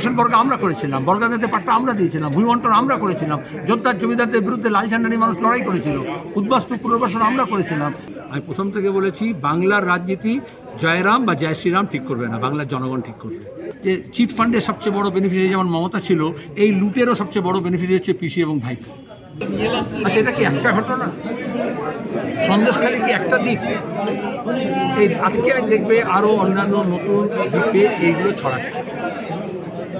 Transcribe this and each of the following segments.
Operation বর্গা আমরা করেছিলাম বর্গাদাতে পাট্টা আমরা দিয়েছিলাম ভূমিবন্টন আমরা করেছিলাম, যোদ্ধার জমিদারদের বিরুদ্ধে লাল ঝান্ডা নিয়ে মানুষ লড়াই করেছিল, উদ্বাস্তু পুনর্বাসন আমরা করেছিলাম। আমি প্রথম থেকে বলেছি, বাংলার রাজনীতি জয়রাম বা জয় শ্রীরাম ঠিক করবে না, বাংলার জনগণ ঠিক করবে। যে চিট ফান্ডের সবচেয়ে বড় বেনিফিশিয়ারি যেমন মমতা ছিল, এই লুটেরও সবচেয়ে বড় বেনিফিট হচ্ছে পিসি এবং ভাইপো। আচ্ছা এটা কি একটা ঘটনা? সন্দেশখালী কি একটা দিক? এই আজকে দেখবে আরও অন্যান্য নতুন দ্বীপে এইগুলো ছড়াচ্ছে।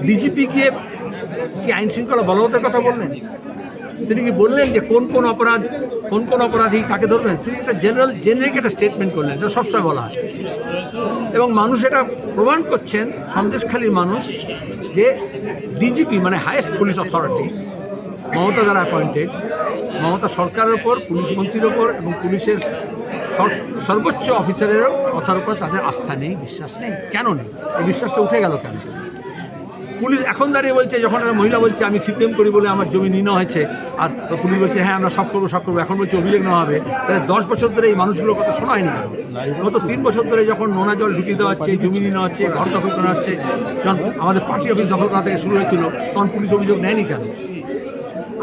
ডিজিপি গিয়ে কি আইন শৃঙ্খলা বলবতের কথা বললেন? তিনি কি বললেন যে কোন কোন অপরাধ, কোন কোন অপরাধী কাকে ধরবেন? তিনি একটা জেনারেল, জেনারিক একটা স্টেটমেন্ট করলেন, যেটা সবসময় বলা হয়। এবং মানুষ এটা প্রমাণ করছেন, সন্দেশখালীর মানুষ, যে ডিজিপি মানে হায়েস্ট পুলিশ অথরিটি মমতা দ্বারা অ্যাপয়েন্টেড মমতা সরকারের ওপর পুলিশ মন্ত্রীর ওপর এবং পুলিশের সর্বোচ্চ অফিসারের কথার উপর তাদের আস্থা নেই, বিশ্বাস নেই। কেন নেই? এই বিশ্বাসটা উঠে গেল কেন? পুলিশ এখন দাঁড়িয়ে বলছে, যখন একটা মহিলা বলছে, আমি সিপিএম করি বলে আমার জমি নিনো হয়েছে, আর পুলিশ বলছে হ্যাঁ আমরা সব করব সব করব। এখন বলছে, অভিযোগ নেওয়া হবে। তাহলে দশ বছর ধরে এই মানুষগুলোর কথা শোনা হয়নি গত তিন বছর ধরে যখন নোনা জল ঢুকিয়ে দেওয়া হচ্ছে, জমি নিনো হচ্ছে, ঘর দখল করা হচ্ছে, যখন আমাদের পার্টি অফিস দখল করা থেকে শুরু হয়েছিল, তখন পুলিশ অভিযোগ নেয়নি কেন?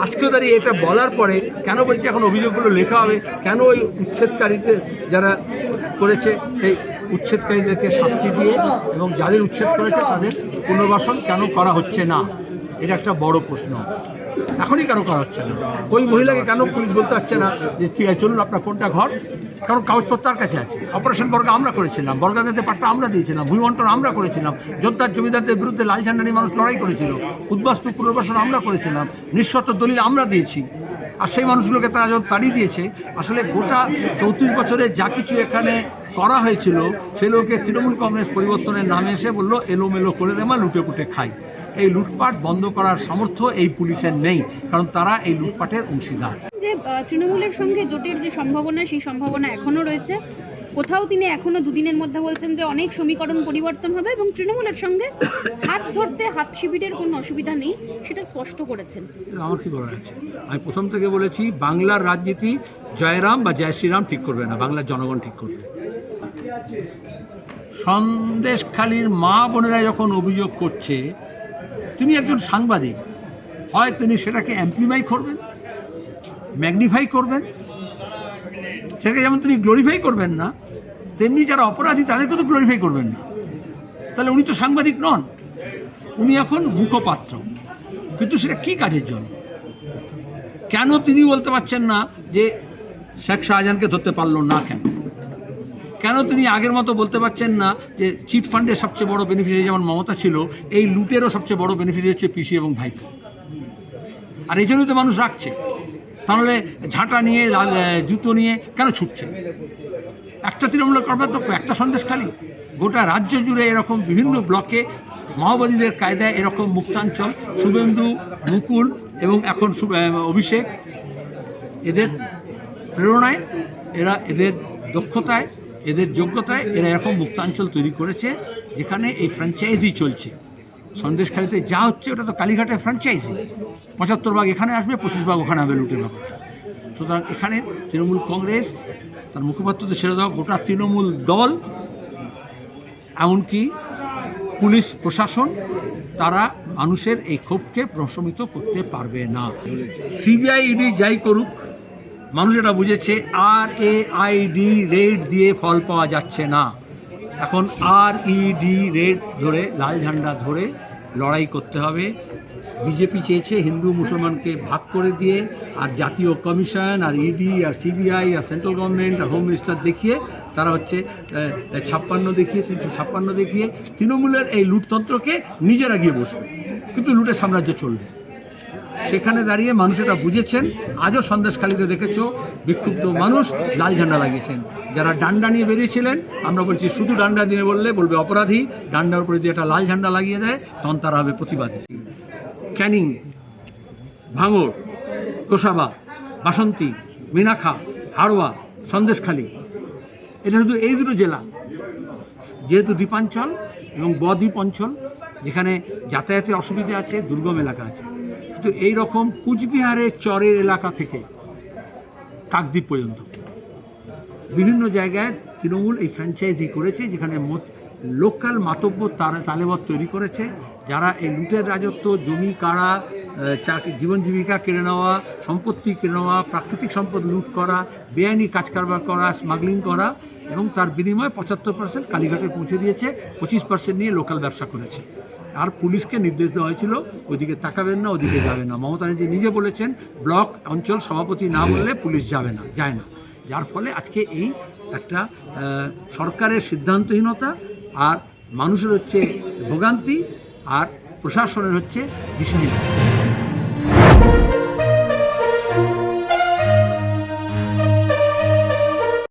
আজকেও দাঁড়িয়ে এটা বলার পরে কেন বলছে, এখন অভিযোগগুলো লেখা হবে? কেন ওই উচ্ছেদকারীদের যারা করেছে, সেই উচ্ছেদকারীদেরকে শাস্তি দিয়ে এবং যাদের উচ্ছেদ করেছে তাদের পুনর্বাসন কেন করা হচ্ছে না? এটা একটা বড় প্রশ্ন। এখনই কেন করা হচ্ছে না। ওই মহিলাকে কেন পুলিশ বলতে পারছে না যে ঠিক আছে, চলুন আপনার কোনটা ঘর? কারণ কাগজপত্র তার কাছে আছে। অপারেশন বর্গা আমরা করেছিলাম বর্গাদাতে পাট্টা আমরা দিয়েছিলাম ভূমিবন্টন আমরা করেছিলাম, যোদ্ধার জমিদারদের বিরুদ্ধে লাল ঝান্ডা নিয়ে মানুষ লড়াই করেছিল, উদ্বাস্তু পুনর্বাসন আমরা করেছিলাম, নিঃশর্ত দলিল আমরা দিয়েছি। আর সেই মানুষগুলোকে তারা যখন তাড়িয়ে দিয়েছে, আসলে গোটা চৌত্রিশ বছরে যা কিছু এখানে করা হয়েছিল সেগুলোকে তৃণমূল কংগ্রেস পরিবর্তনের নামে এসে বলল, এলোমেলো করে দেমা লুটে পুটে খাই এই লুটপাট বন্ধ করার সামর্থ্য এই পুলিশের নেই কারণ তারা এই লুটপাটের অংশীদার। যে তৃণমূলের সঙ্গে জোটের যে সম্ভাবনা সেই সম্ভাবনা এখনও রয়েছে। কোথাও তিনি এখনও দুদিনের মধ্যে বলছেন যে অনেক সমীকরণ পরিবর্তন হবে এবং তৃণমূলের সঙ্গে হাত ধরতে হাত শিবিরের কোনো অসুবিধা নেই সেটা স্পষ্ট করেছেন। আমার কি বলার আছে? আমি প্রথম থেকে বলেছি বাংলার রাজনীতি জয়রাম বা জয় শ্রীরাম ঠিক করবে না বাংলার জনগণ ঠিক করবে। সন্দেশখালীর মা বোনেরা যখন অভিযোগ করছে তিনি একজন সাংবাদিক। হয় তিনি সেটাকে অ্যাম্প্লিফাই করবেন ম্যাগনিফাই করবেন, সেটাকে যেমন তিনি গ্লোরিফাই করবেন না, তেমনি যারা অপরাধী তাদেরকে তো গ্লোরিফাই করবেন না। তাহলে উনি তো সাংবাদিক নন, উনি এখন মুখপাত্র। কিন্তু সেটা কী কাজের জন্য? কেন তিনি বলতে পারছেন না যে শেখ শাহজাহানকে ধরতে পারল না কেন? কেন তিনি আগের মতো বলতে পারছেন না যে চিট ফান্ডের সবচেয়ে বড় বেনিফিশিয়ারি যেমন মমতা ছিল, এই লুটেরও সবচেয়ে বড় বেনিফিশিয়ারি হচ্ছে পিসি এবং ভাইপো। আর এই জন্যই তো মানুষ রাখছে। তাহলে ঝাঁটা নিয়ে জুতো নিয়ে কেন ছুটছে? একটা তৃণমূলের তো একটা সন্দেশখালী গোটা রাজ্য জুড়ে এরকম বিভিন্ন ব্লকে মাওবাদীদের কায়দায় এরকম মুক্তাঞ্চল, শুভেন্দু, মুকুল এবং এখন অভিষেক, এদের প্রেরণায়, এরা এদের দক্ষতায় এদের যোগ্যতায় এরা এরকম মুক্তাঞ্চল তৈরি করেছে যেখানে এই ফ্র্যাঞ্চাইজি চলছে। সন্দেশখালিতে যা হচ্ছে ওটা তো কালীঘাটের ফ্র্যাঞ্চাইজি পঁচাত্তর ভাগ এখানে আসবে, পঁচিশ ভাগ ওখানে হবে লুটের ব্যাপার। সুতরাং এখানে তৃণমূল কংগ্রেস, তার মুখপাত্র তো ছেড়ে দাও, গোটা তৃণমূল দল, এমনকি পুলিশ প্রশাসন, তারা মানুষের এই ক্ষোভকে প্রশমিত করতে পারবে না। সিবিআই ইডি যাই করুক মানুষ এটা বুঝেছে আর এ আইডি রেড দিয়ে ফল পাওয়া যাচ্ছে না। এখন আর ইডি রেড ধরে, লাল ঝান্ডা ধরে লড়াই করতে হবে। বিজেপি চেয়েছে হিন্দু মুসলমানকে ভাগ করে দিয়ে, আর জাতীয় কমিশন, আর ইডি আর সিবিআই আর সেন্ট্রাল গভর্নমেন্ট, আর হোম মিনিস্টার দেখিয়ে, তারা হচ্ছে ছাপ্পান্ন দেখিয়ে, তিনশো ছাপ্পান্ন দেখিয়ে, তৃণমূলের এই লুটতন্ত্রকে নিজেরা গিয়ে বসবে। কিন্তু লুটের সাম্রাজ্য চলবে। সেখানে দাঁড়িয়ে মানুষ এটা বুঝেছেন, আজও সন্দেশখালিতে দেখেছ বিক্ষুব্ধ মানুষ লাল ঝান্ডা লাগিয়েছেন। যারা ডান্ডা নিয়ে বেরিয়েছিলেন, আমরা বলছি শুধু ডান্ডা দিয়ে বললে বলবে অপরাধী, ডান্ডার উপরে যদি একটা লাল ঝান্ডা লাগিয়ে দেয় তখন তারা হবে প্রতিবাদী। ক্যানিং ভাঙড় তোষাবা বাসন্তী মিনাখা হাড়োয়া, সন্দেশখালী। এটা শুধু এই দুটো জেলা। যেহেতু দ্বীপাঞ্চল এবং বদ্বীপ অঞ্চল, যেখানে যাতায়াতের অসুবিধা আছে, দুর্গম এলাকা আছে। কিন্তু এই রকম কুচবিহারের চরের এলাকা থেকে কাকদ্বীপ পর্যন্ত। বিভিন্ন জায়গায় তৃণমূল এই ফ্র্যাঞ্চাইজি করেছে, যেখানে লোকাল মাতব্য তারা, তালেবত তৈরি করেছে, যারা এই লুটের রাজত্ব, জমি কাড়া চাকরি, জীবন জীবিকা কেড়ে নেওয়া, সম্পত্তি কেড়ে নেওয়া, প্রাকৃতিক সম্পদ লুট করা, বেআইনি কাজ কারবার করা স্মাগলিং করা এবং তার বিনিময়ে পঁচাত্তর পার্সেন্ট কালীঘাটে পৌঁছে দিয়েছে, পঁচিশ পার্সেন্ট নিয়ে লোকাল ব্যবসা করেছে। আর পুলিশকে নির্দেশ দেওয়া হয়েছিল, ওদিকে তাকাবেন না, ওদিকে যাবে না। মমতা ব্যানার্জি নিজে বলেছেন, ব্লক অঞ্চল সভাপতি না বললে পুলিশ যাবে না, যায় না। যার ফলে আজকে এই একটা সরকারের সিদ্ধান্তহীনতা আর মানুষের হচ্ছে ভোগান্তি আর প্রশাসনের হচ্ছে দিশাহীনতা